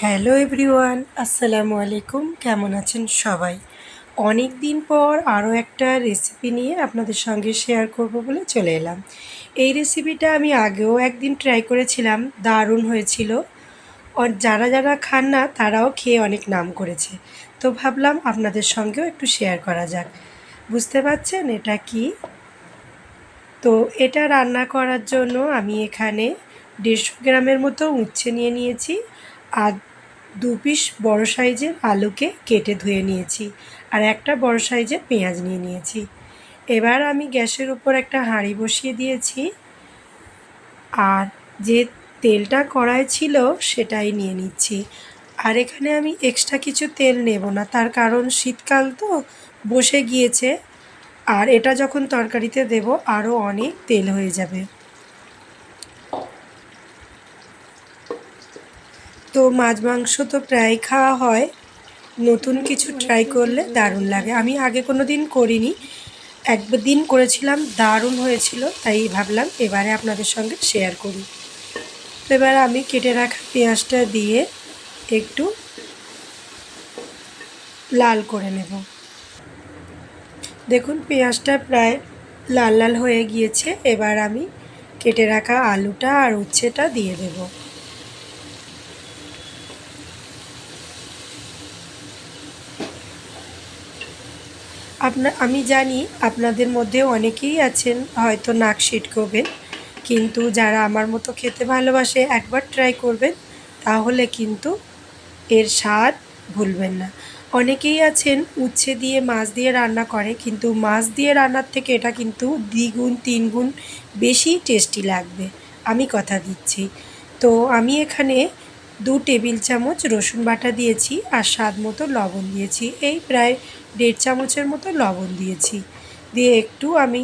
Hello everyone, আসসালামু আলাইকুম। কেমন আছেন সবাই? অনেক দিন পর আরও একটা রেসিপি নিয়ে আপনাদের সঙ্গে শেয়ার করব বলে চলে এলাম। এই রেসিপিটা আমি আগেও একদিন ট্রাই করেছিলাম, দারুণ হয়েছিল। যারা যারা খান না, তারাও খেয়ে অনেক নাম করেছে। তো ভাবলাম আপনাদের সঙ্গেও একটু শেয়ার করা যাক। বুঝতে পারছেন এটা কি? তো এটা রান্না করার জন্য আমি এখানে দেড়শো গ্রামের মতো উচ্ছে নিয়ে নিয়েছি। আর দু পিস বড়ো সাইজের আলুকে কেটে ধুয়ে নিয়েছি আর একটা বড়ো সাইজের পেঁয়াজ নিয়ে নিয়েছি। এবার আমি গ্যাসের উপর একটা হাঁড়ি বসিয়ে দিয়েছি আর যে তেলটা কড়ায় ছিল সেটাই নিয়ে নিচ্ছি। আর এখানে আমি এক্সট্রা কিছু তেল নেব না, তার কারণ শীতকাল তো বসে গিয়েছে। আর এটা যখন তরকারিতে দেব আরও অনেক তেল হয়ে যাবে। তো মাছ মাংস তো প্রায় খাওয়া হয়। নতুন কিছু ট্রাই করলে দারুণ লাগে। আমি আগে কোনো দিন করিনি। একদিন করেছিলাম, দারুণ হয়েছিল, তাই ভাবলাম এবারে আপনাদের সঙ্গে শেয়ার করি। তো এবার আমি কেটে রাখা পেঁয়াজটা দিয়ে একটু লাল করে নেব। দেখুন, পেঁয়াজটা প্রায় লাল লাল হয়ে গিয়েছে। এবার আমি কেটে রাখা আলুটা আর উচ্ছেটা দিয়ে দেবো। আপনা, আমি জানি আপনাদের মধ্যে অনেকেই আছেন হয়তো নাক করবেন, কিন্তু যারা আমার মতো খেতে ভালোবাসে একবার ট্রাই করবেন, তাহলে কিন্তু এর স্বাদ ভুলবেন না। অনেকেই আছেন উচ্ছে দিয়ে মাছ দিয়ে রান্না করে, কিন্তু মাছ দিয়ে রান্নার থেকে এটা কিন্তু দ্বিগুণ, তিনগুণ বেশি টেস্টি লাগবে। আমি কথা দিচ্ছি। তো আমি এখানে দু টেবিল চামচ রসুন বাটা দিয়েছি আর স্বাদ মতো লবণ দিয়েছি। এই প্রায় দেড় চামচের মতো লবণ দিয়েছি। দিয়ে একটু আমি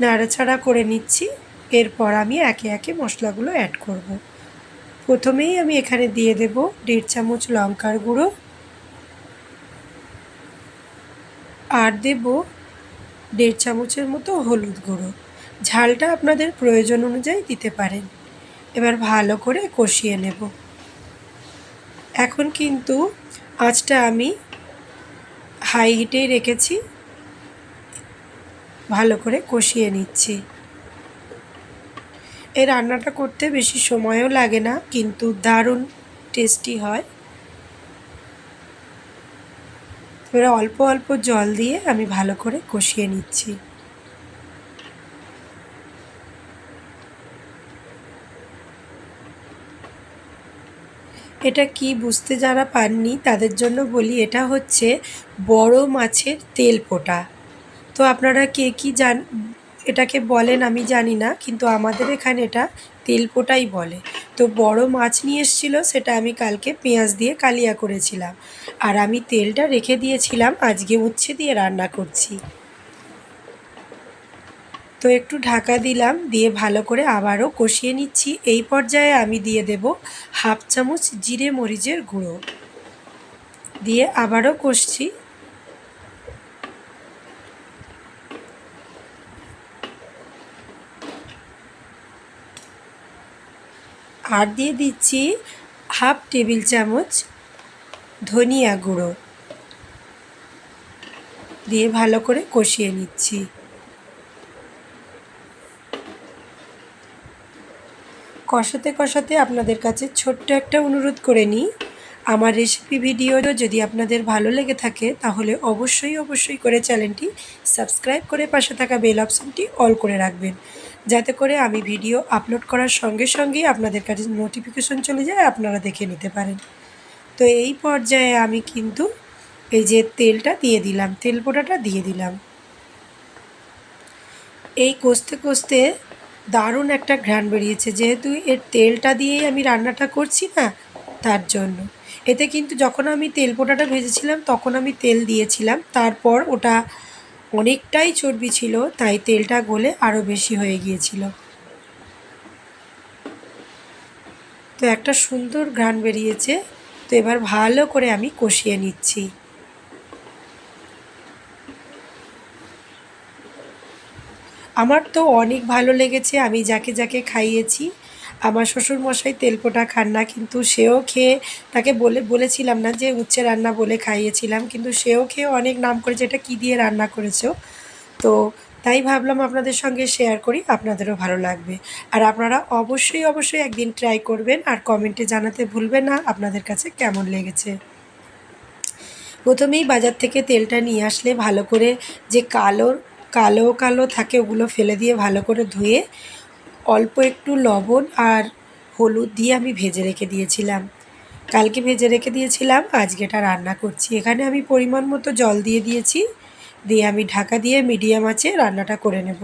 নাড়াচাড়া করে নিচ্ছি। এরপর আমি একে একে মশলাগুলো অ্যাড করব। প্রথমেই আমি এখানে দিয়ে দেব দেড় চামচ লঙ্কার গুঁড়ো। আর দেব দেড় চামচের মতো হলুদ গুঁড়ো। ঝালটা আপনাদের প্রয়োজন অনুযায়ী দিতে পারেন। এবার ভালো করে কষিয়ে নেব। এখন কিন্তু আঁচটা আমি হাই হিটেই রেখেছি। ভালো করে কষিয়ে নিচ্ছি। এই রান্নাটা করতে বেশি সময়ও লাগে না, কিন্তু দারুণ টেস্টি হয়। এবারে অল্প অল্প জল দিয়ে আমি ভালো করে কষিয়ে নিচ্ছি। এটা কি বুঝতে যারা পাননি তাদের জন্য বলি, এটা হচ্ছে বড় মাছের তেল পোটা। তো আপনারা কে কী জান, এটাকে বলেন আমি জানি না, কিন্তু আমাদের এখানে এটা তেল পোটাই বলে। তো বড় মাছ নিয়ে এসেছিল, সেটা আমি কালকে পেঁয়াজ দিয়ে কালিয়া করেছিলাম। আর আমি তেলটা রেখে দিয়েছিলাম, আজকে উচ্ছে দিয়ে রান্না করছি। তো একটু ঢাকা দিলাম, দিয়ে ভালো করে আবারও কষিয়ে নিচ্ছি। এই পর্যায়ে আমি দিয়ে দেব হাফ চামচ জিরে মরিচের গুঁড়ো। দিয়ে আবারও কষছি। আর দিয়ে দিচ্ছি হাফ টেবিল চামচ ধনিয়া গুঁড়ো। দিয়ে ভালো করে কষিয়ে নিচ্ছি। কষাতে কষাতে আপনাদের কাছে ছোট্ট একটা অনুরোধ করে নিই। আমার রেসিপি ভিডিও যদি আপনাদের ভালো লেগে থাকে, তাহলে অবশ্যই অবশ্যই করে চ্যানেলটি সাবস্ক্রাইব করে পাশে থাকা বেল অপশানটি অল করে রাখবেন। যাতে করে আমি ভিডিও আপলোড করার সঙ্গে সঙ্গেই আপনাদের কাছে নোটিফিকেশন চলে যায়, আপনারা দেখে নিতে পারেন। তো এই পর্যায়ে আমি কিন্তু এই যে তেলটা দিয়ে দিলাম, তেল পোড়াটা দিয়ে দিলাম। এই কষতে কষতে দারুণ একটা ঘ্রাণ বেরিয়েছে। যেহেতু এর তেলটা দিয়েই আমি রান্নাটা করছি না, তার জন্য। এতে কিন্তু যখন আমি তেল পোটাটা ভেজেছিলাম, তখন আমি তেল দিয়েছিলাম। তারপর ওটা অনেকটাই চর্বি ছিল, তাই তেলটা গলে আরও বেশি হয়ে গিয়েছিল। তো একটা সুন্দর ঘ্রাণ বেরিয়েছে। তো এবার ভালো করে আমি কষিয়ে নিচ্ছি। আমার তো অনেক ভালো লেগেছে, আমি যাকে যাকে খাইয়েছি। আমার শ্বশুর মশাই তেলপোটা খান না, কিন্তু সেও খেয়ে, তাকে বলে, বলেছিলাম না যে উচ্ছে রান্না বলে খাইয়েছিলাম, কিন্তু সেও খেয়ে অনেক নাম করেছে, এটা কী দিয়ে রান্না করেছ? তো তাই ভাবলাম আপনাদের সঙ্গে শেয়ার করি, আপনাদেরও ভালো লাগবে। আর আপনারা অবশ্যই অবশ্যই একদিন ট্রাই করবেন, আর কমেন্টে জানাতে ভুলবেন না, আপনাদের কাছে কেমন লেগেছে? প্রথমেই বাজার থেকে তেলটা নিয়ে আসলে ভালো করে যে কালো কালো কালো থাকে ওগুলো ফেলে দিয়ে ভালো করে ধুয়ে অল্প একটু লবণ আর হলুদ দিয়ে আমি ভেজে রেখে দিয়েছিলাম। কালকে ভেজে রেখে দিয়েছিলাম, আজকে এটা রান্না করছি। এখানে আমি পরিমাণ মতো জল দিয়ে দিয়েছি। দিয়ে আমি ঢাকা দিয়ে মিডিয়াম আঁচে রান্নাটা করে নেব।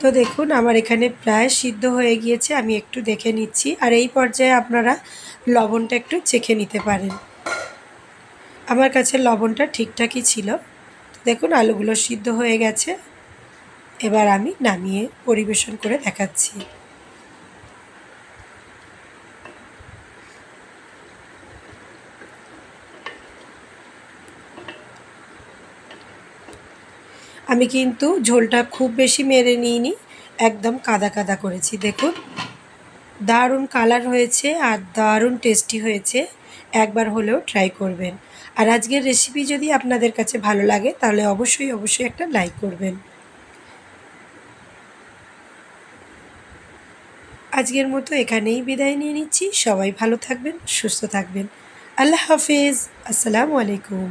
তো দেখুন, আমার এখানে প্রায় সিদ্ধ হয়ে গিয়েছে, আমি একটু দেখে নিচ্ছি। আর এই পর্যায়ে আপনারা লবণটা একটু চেখে নিতে পারেন। আমার কাছে লবণটা ঠিকঠাকই ছিল। দেখুন, আলুগুলো সিদ্ধ হয়ে গেছে। এবার আমি নামিয়ে পরিবেশন করে দেখাচ্ছি। আমি কিন্তু ঝোলটা খুব বেশি মেরে নিইনি, একদম কাদা কাদা করেছি। দেখুন, দারুণ কালার হয়েছে আর দারুণ টেস্টি হয়েছে। একবার হলেও ট্রাই করবেন। আর আজকের রেসিপি যদি আপনাদের কাছে ভালো লাগে, তাহলে অবশ্যই অবশ্যই একটা লাইক করবেন। আজকের মতো এখানেই বিদায় নিয়ে নিচ্ছি। সবাই ভালো থাকবেন, সুস্থ থাকবেন। আল্লাহ হাফেজ। আসসালামু আলাইকুম।